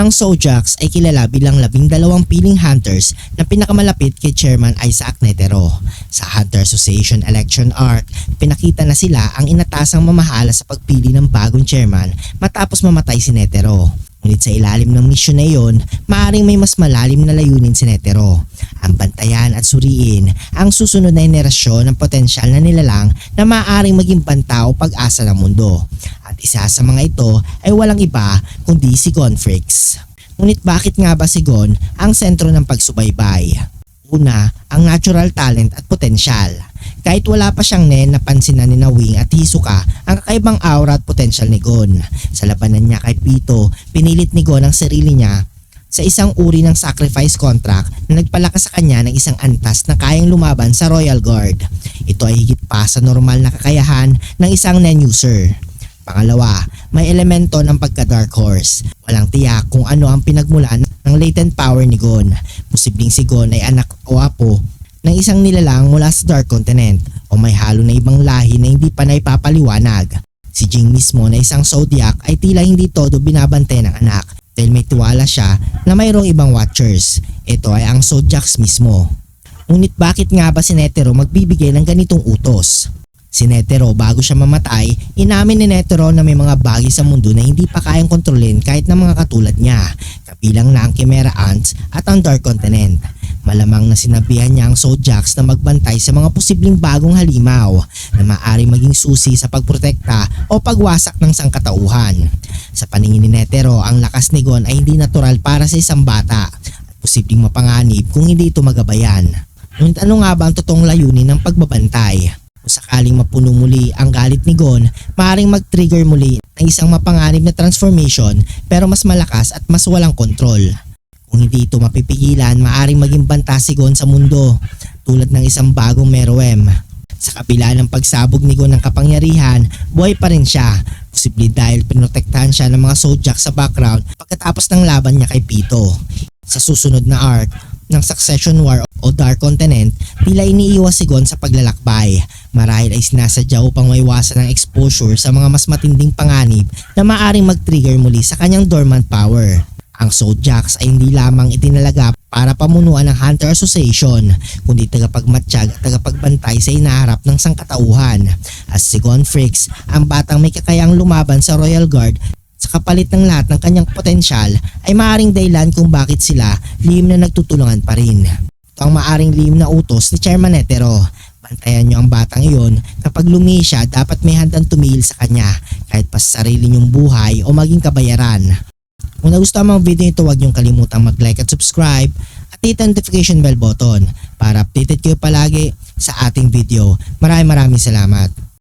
Ang Zodiacs ay kilala bilang labing dalawang piling hunters na pinakamalapit kay Chairman Isaac Netero. Sa Hunter Association Election Arc, pinakita na sila ang inatasang mamahala sa pagpili ng bagong chairman matapos mamatay si Netero. Ngunit sa ilalim ng misyon na iyon, maaaring may mas malalim na layunin si Netero. Ang bantayan at suriin ang susunod na henerasyon ng potensyal na nilalang na maaaring maging banta o pag-asa ng mundo. Isa sa mga ito ay walang iba kundi si Gonfrix. Ngunit bakit nga ba si Gon ang sentro ng pagsubaybay? Una, ang natural talent at potensyal. Kahit wala pa siyang nen, napansin na ni Nawing at Hisoka ang kakaibang aura at potensyal ni Gon. Sa labanan niya kay Pito, pinilit ni Gon ang sarili niya sa isang uri ng sacrifice contract na nagpalakas sa kanya ng isang antas na kayang lumaban sa Royal Guard. Ito ay higit pa sa normal na kakayahan ng isang nen-user. Pangalawa, may elemento ng pagka-dark horse. Walang tiyak kung ano ang pinagmulan ng latent power ni Gon. Posibleng si Gon ay anak o apo ng isang nilalang mula sa Dark Continent o may halo na ibang lahi na hindi pa naipapaliwanag. Si Jing mismo na isang zodiac ay tila hindi todo binabante ng anak dahil may tiwala siya na mayroong ibang watchers. Ito ay ang zodiacs mismo. Ngunit bakit nga ba si Netero magbibigay ng ganitong utos? Si Netero bago siya mamatay, inamin ni Netero na may mga bagay sa mundo na hindi pa kayang kontrolin kahit ng mga katulad niya, kabilang na ang Chimera Ants at ang Dark Continent. Malamang na sinabihan niya ang Zodiacs na magbantay sa mga posibleng bagong halimaw na maaari maging susi sa pagprotekta o pagwasak ng sangkatauhan. Sa paningin ni Netero, ang lakas ni Gon ay hindi natural para sa isang bata at posibleng mapanganib kung hindi ito magabayan. Ngunit ano nga ba ang totoong layunin ng pagbabantay? Kung sakaling mapuno muli ang galit ni Gon, maaaring mag-trigger muli ng isang mapanganib na transformation pero mas malakas at mas walang kontrol. Kung hindi ito mapipigilan, maaaring maging banta si Gon sa mundo tulad ng isang bagong Meruem. Sa kabila ng pagsabog ni Gon ng kapangyarihan, buhay pa rin siya. Posible dahil pinotektahan siya ng mga Zodiac sa background pagkatapos ng laban niya kay Pito. Sa susunod na arc ng Succession War o Dark Continent, tila iniiwas si Gon sa paglalakbay. Marahil ay sinasadya upang maiwasan ang exposure sa mga mas matinding panganib na maaring mag-trigger muli sa kanyang dormant power. Ang Zodiacs ay hindi lamang itinalaga para pamunuan ng Hunter Association, kundi tagapagmatsyag at tagapagbantay sa inaharap ng sangkatauhan. As si Gonfrix, ang batang may kakayang lumaban sa Royal Guard sa kapalit ng lahat ng kanyang potensyal ay maaring dahilan kung bakit sila lihim na nagtutulungan pa rin. Ang maaring lihim na utos ni Chairman Netero. Bantayan niyo ang batang iyon kapag lumihi siya dapat may handang tumihil sa kanya kahit pa sa sarili niyong buhay o maging kabayaran. Kung nagustuhan mo ang video ito huwag niyong kalimutang mag-like at subscribe at hit ang notification bell button para updated kayo palagi sa ating video. Maraming maraming salamat.